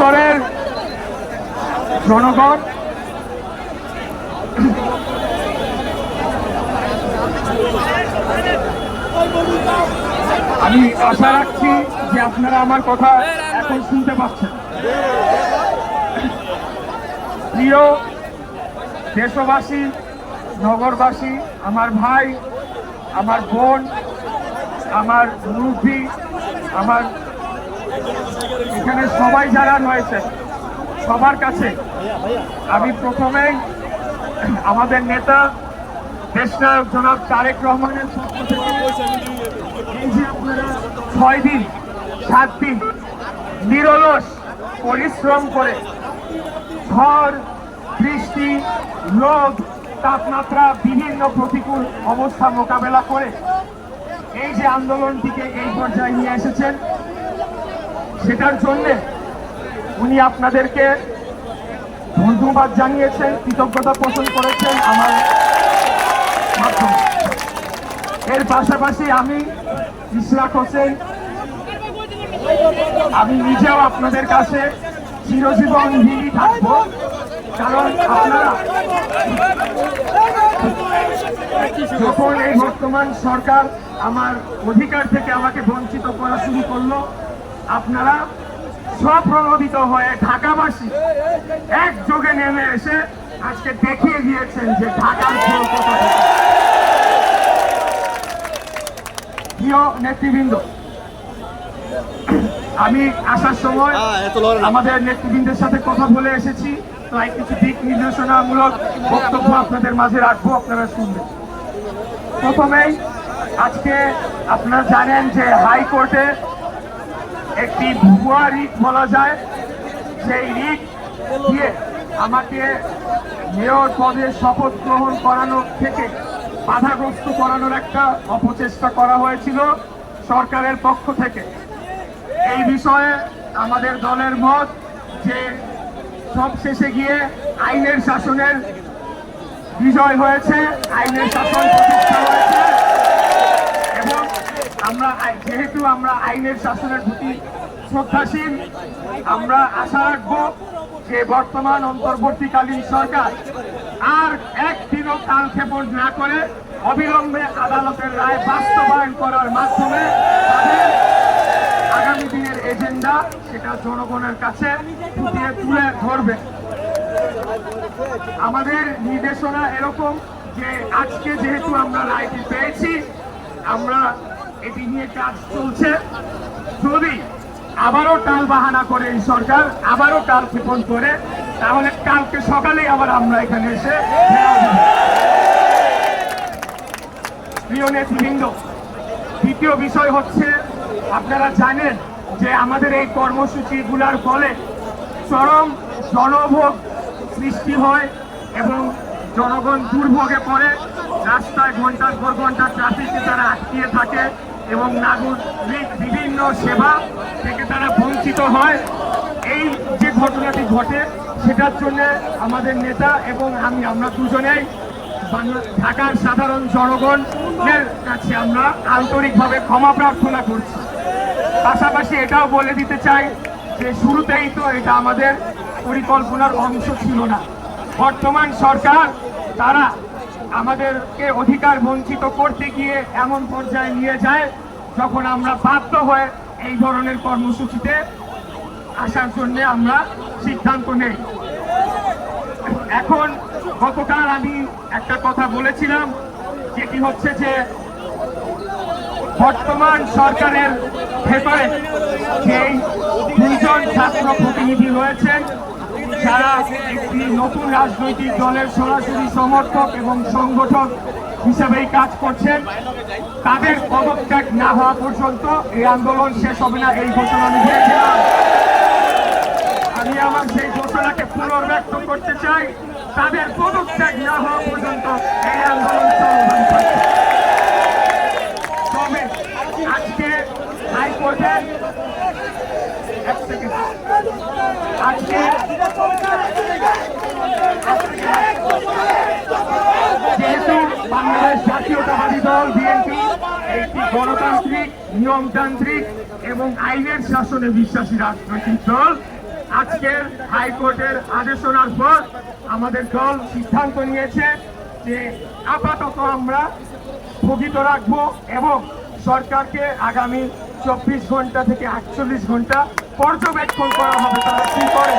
স্তরের জনগণ। আমি আশা রাখছি যে আপনারা আমার কথা এখন শুনতে পাচ্ছেন। প্রিয় দেশবাসী, নগরবাসী, আমার ভাই, আমার বোন, আমার মুরব্বী, আমার এখানে সবাই যারা রয়েছে, সবার কাছে আমি প্রথমেই আমাদের নেতা, দেশনায়ক জনাব তারেক রহমানের ছয় দিন, সাত দিন নিরলস পরিশ্রম করে ঝড় বৃষ্টি, রোদ, তাপমাত্রা, বিভিন্ন প্রতিকূল অবস্থা মোকাবেলা করে এই যে আন্দোলনটিকে এই পর্যায়ে নিয়ে এসেছেন। সেটার জন্য উনি আপনাদেরকে ধন্যবাদ জানিয়েছেন, কৃতজ্ঞতা পোষণ করেছেন আমার মাধ্যমে। এর পাশাপাশি আমি ইশরাক হোসেন, আমি নিজেও আপনাদের কাছে চিরজীবন ঋণী থাকব, কারণ আপনারা যখন এই বর্তমান সরকার আমার অধিকার থেকে আমাকে বঞ্চিত করা শুরু করল আপনারা স্বপ্রণোদিত হয়ে ঢাকাবাসী একযোগে নেমে এসে আজকে দেখিয়ে দিয়েছেন যে ঢাকার কোথা প্রিয় নেতৃবৃন্দ আমি আসার সময় আমাদের নেতৃবৃন্দের সাথে কথা বলে এসেছি। তাই কিছু দিক নির্দেশনামূলক বক্তব্য আপনাদের মাঝে রাখব আপনারা শুনবেন। প্রথমেই আজকে আপনারা জানেন যে হাইকোর্টে একটি ভুয়া রিট বলা যায়। সেই রিট দিয়ে আমাকে মেয়র পদে শপথ গ্রহণ করানোর থেকে বাধাগ্রস্ত করানোর একটা অপচেষ্টা করা হয়েছিল সরকারের পক্ষ থেকে। এই বিষয়ে আমাদের দলের মত যে সব শেষে গিয়ে আইনের শাসনের বিজয় হয়েছে, আইনের শাসন প্রতিষ্ঠা হয়েছে। আমরা যেহেতু আমরা আইনের শাসনের প্রতি শ্রদ্ধাশীল, আমরা আশা রাখব যে বর্তমান অন্তর্বর্তীকালীন সরকার আর একদিনও কালক্ষেপণ না করে অবিলম্বে আদালতের রায় বাস্তবায়ন করার মাধ্যমে আগামী দিনের এজেন্ডা সেটা জনগণের কাছে ফুটিয়ে তুলে ধরবে। আমাদের নির্দেশনা এরকম যে আজকে যেহেতু আমরা রায়টি পেয়েছি, আমরা এটি নিয়ে কাজ চলছে। যদি আবারও টাল বাহানা করে এই সরকার, আবারও কাল ক্ষেপণ করে, তাহলে কালকে সকালেই আবার আমরা এখানে এসে প্রিয় নেতৃবৃন্দ, দ্বিতীয় বিষয় হচ্ছে, আপনারা জানেন যে আমাদের এই কর্মসূচিগুলোর ফলে চরম জনভোগ সৃষ্টি হয় এবং জনগণ দুর্ভোগে পড়ে। রাস্তায় ঘণ্টার পর ঘণ্টা ট্রাফিকে তারা আটকিয়ে থাকে। এবং নাগরিক বিভিন্ন সেবা থেকে তারা বঞ্চিত হয়। এই যে ঘটনাটি ঘটে, সেটার জন্য আমাদের নেতা এবং আমি, আমরা দুজনেই ঢাকার সাধারণ জনগণের কাছে আমরা আন্তরিকভাবে ক্ষমা প্রার্থনা করছি। পাশাপাশি এটাও বলে দিতে চাই যে শুরুতেই তো এটা আমাদের পরিকল্পনার অংশ ছিল না। বর্তমান সরকার, তারা আমাদেরকে অধিকার বঞ্চিত করতে গিয়ে এমন পর্যায়ে নিয়ে যায় যখন আমরা বাধ্য হয়ে এই ধরনের কর্মসূচিতে আসার জন্য আমরা সিদ্ধান্ত নেই। এখন গতকাল আমি একটা কথা বলেছিলাম, যেটি হচ্ছে যে বর্তমান সরকারের ভেতরে যেই দুইজন ছাত্র প্রতিনিধি রয়েছেন যারা একটি নতুন রাজনৈতিক দলের সরাসরি সমর্থক এবং সংগঠক হিসেবেই কাজ করছেন, তাদের পদত্যাগ না হওয়া পর্যন্ত এই আন্দোলন শেষ হবে না, এই ঘোষণা আমি দিয়েছিলাম। আমি আমার সেই ঘোষণাকে পুনর্ব্যক্ত করতে চাই, তাদের পদত্যাগ না হওয়া পর্যন্ত এই আন্দোলন তবে আজকে হাইকোর্টের যেহেতু বাংলাদেশ জাতীয়তাবাদী দল, বিএনপি, একটি গণতান্ত্রিক, নিয়মতান্ত্রিক এবং আইনের শাসনে বিশ্বাসী রাজনৈতিক দল, আজকের হাইকোর্টের আদেশনার পর আমাদের দল সিদ্ধান্ত নিয়েছে যে আপাতত আমরা স্থগিত রাখব এবং সরকারকে আগামী চব্বিশ ঘণ্টা থেকে আটচল্লিশ ঘণ্টা পর্যবেক্ষণ করা হবে তারা কি করে?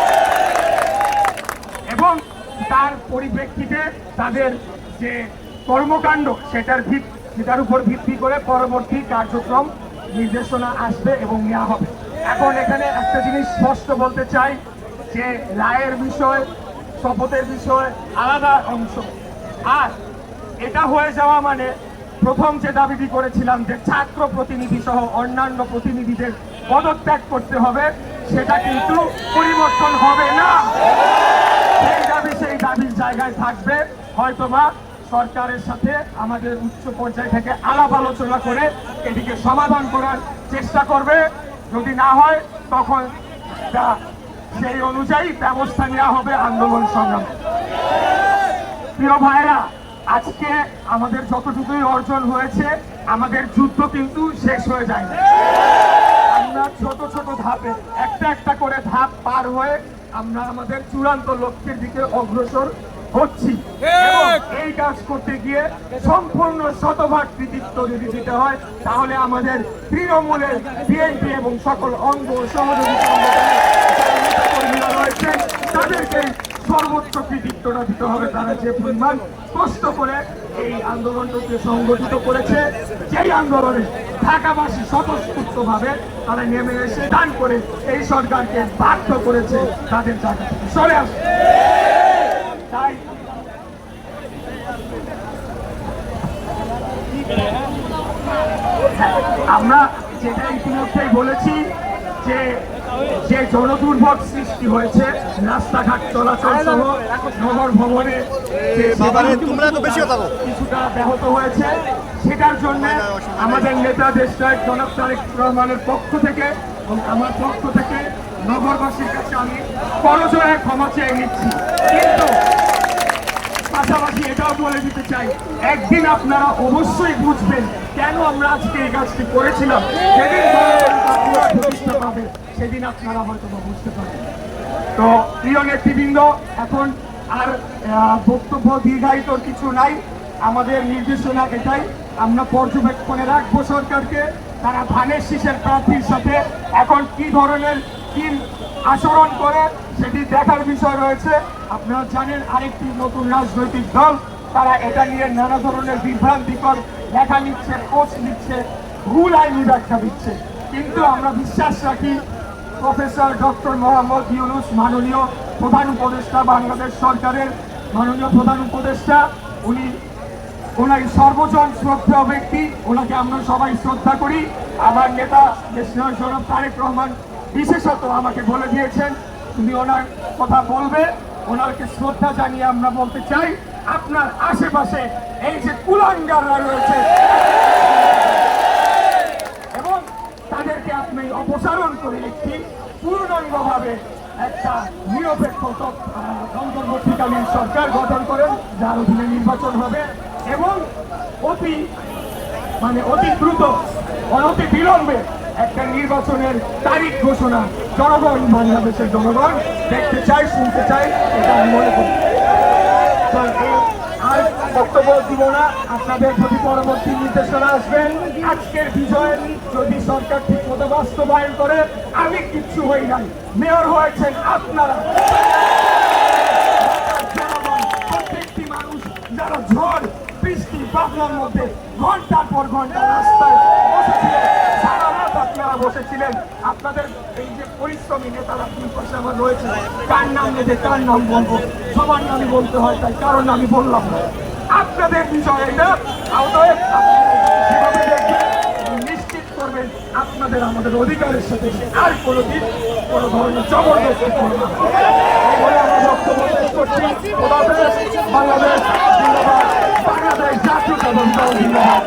এবং তার পরিপ্রেক্ষিতে তাদের যে কর্মকাণ্ড, সেটার ভিত, সেটার উপর ভিত্তি করে পরবর্তী কার্যক্রম নির্দেশনা আসবে এবং নেওয়া হবে। এখন এখানে একটা জিনিস স্পষ্ট বলতে চাই, যে রায়ের বিষয়, শপথের বিষয় আলাদা অংশ। আর এটা হয়ে যাওয়া মানে প্রথম যে দাবিটি করেছিলাম যে ছাত্র প্রতিনিধি সহ অন্যান্য প্রতিনিধিদের পদত্যাগ করতে হবে, সেটা কিন্তু পরিবর্তন হবে না। সেই দাবি সেই দাবির জায়গায় থাকবে। হয়তোবা সরকারের সাথে আমাদের উচ্চ পর্যায় থেকে আলাপ আলোচনা করে এটিকে সমাধান করার চেষ্টা করবে। যদি না হয়, তখন সেই অনুযায়ী ব্যবস্থা নেওয়া হবে আন্দোলন সংগ্রাম। প্রিয় ভাইরা আজকে আমাদের যতটুকুই অর্জন হয়েছে, আমাদের যুদ্ধ কিন্তু শেষ হয়ে যায় আমরা ছোট ছোট ধাপে, একটা একটা করে ধাপ পার হয়ে আমরা আমাদের চূড়ান্ত লক্ষ্যের দিকে অগ্রসর হচ্ছি। এই কাজ করতে গিয়ে সম্পূর্ণ শতভাগ কৃতিত্ব যদি দিতে হয়, তাহলে আমাদের তৃণমূলের বিএনপি এবং সকল অঙ্গ সহযোগী নেতাকর্মীরা তাদেরকে সর্বোচ্চ কৃতিত্বটা দিতে হবে তারা যে পরিমাণ কষ্ট করে এই আন্দোলনটাকে সংগঠিত করেছে, যেই আন্দোলনে ঢাকাবাসী স্বতঃস্ফূর্ত ভাবে তারা নেমে এসে দান করে এই সরকারকে বাধ্য করেছে তাদের জায়গা সরে আসে। তাই আমরা যেটা ইতিমধ্যেই বলেছি যে যে জনদুর্ভোগ সৃষ্টি হয়েছে রাস্তাঘাট চলাচল সহ নগর ভবনে। কিছুটা ব্যাহত হয়েছে। সেটার জন্য আমাদের নেতা দেশটার জনাব তারেক রহমানের পক্ষ থেকে এবং আমার পক্ষ থেকে নগরবাসীর কাছে আমি করজোড়ে ক্ষমা চেয়ে নিচ্ছি। কিন্তু পাশাপাশি এটাও বলে দিতে চাই একদিন আপনারা অবশ্যই বুঝবেন কেন আমরা আজকে এই কাজটি করেছিলাম। পুরো প্রতিষ্ঠা পাবে সেদিন আপনারা হয়তো বুঝতে পারবেন। তো প্রিয় নেতৃবৃন্দ, এখন আর বক্তব্য দীর্ঘায়িতর কিছু নাই। আমাদের নির্দেশনা এটাই, আমরা পর্যবেক্ষণে রাখব সরকারকে, তারা ধানের শীষের প্রার্থীর সাথে এখন কি ধরনের কি আচরণ করে সেটি দেখার বিষয় রয়েছে। আপনারা জানেন আরেকটি নতুন রাজনৈতিক দল, তারা এটা নিয়ে নানা ধরনের বিভ্রান্তিকর লেখা নিচ্ছে, পোস্ট নিচ্ছে, ভুল আইনি ব্যাখ্যা দিচ্ছে। কিন্তু আমরা বিশ্বাস রাখি প্রফেসর ডক্টর মোহাম্মদ ইউনুস, মাননীয় প্রধান উপদেষ্টা, বাংলাদেশ সরকারের মাননীয় প্রধান উপদেষ্টা। উনি ওনার সর্বজন শ্রদ্ধেয় ব্যক্তি। ওনাকে আমরা সবাই শ্রদ্ধা করি। আমার নেতা দেশীয় জনাব তারেক রহমান বিশেষত আমাকে বলে দিয়েছেন, তুমি ওনার কথা বলবে, ওনাকে শ্রদ্ধা জানিয়ে আমরা বলতে চাই, আপনার আশেপাশে এই যে কুলাঙ্গাররা রয়েছে এবং আপনি অপসারণ করে একটি পূর্ণাঙ্গভাবে একটা নিরপেক্ষ অন্তর্বর্তীকালীন সরকার গঠন করেন, যার অধীনে নির্বাচন হবে এবং অতি মানে অতি দ্রুত অনতি বিলম্বে একটা নির্বাচনের তারিখ ঘোষণা জনগণ, বাংলাদেশের জনগণ দেখতে চাই শুনতে চাই এটা আমি মনে করি। আর বক্তব্য দিব না। আপনাদের প্রতি পরবর্তী নির্দেশনা আসবেন আজকের বিজয় যদি সরকার ঠিক মতো বাস্তবায়ন করে, আমি কিচ্ছু হই নাই। মেয়র হয়েছেন আপনারা। প্রত্যেকটি মানুষ, যারা ঝড়, বৃষ্টি, বাদলার মধ্যে ঘণ্টার পর ঘণ্টা রাস্তায় বসেছিলেন। আপনাদের এই যে পরিশ্রমী নেতারা তিন পাশে আমার রয়েছে। কার নাম নেবে, কার নাম বলব? সবার নামই বলতে হয়, তাই কারণ আমি বললাম না। আপনাদের বিষয় এটা নিশ্চিত করবেন, আপনাদের আমাদের অধিকারের সাথে আর কোনোদিন কোনো ধরনের জবরদস্তি করবে। বাংলাদেশ বাংলাদেশ জাতীয় জিন্দাবাদ।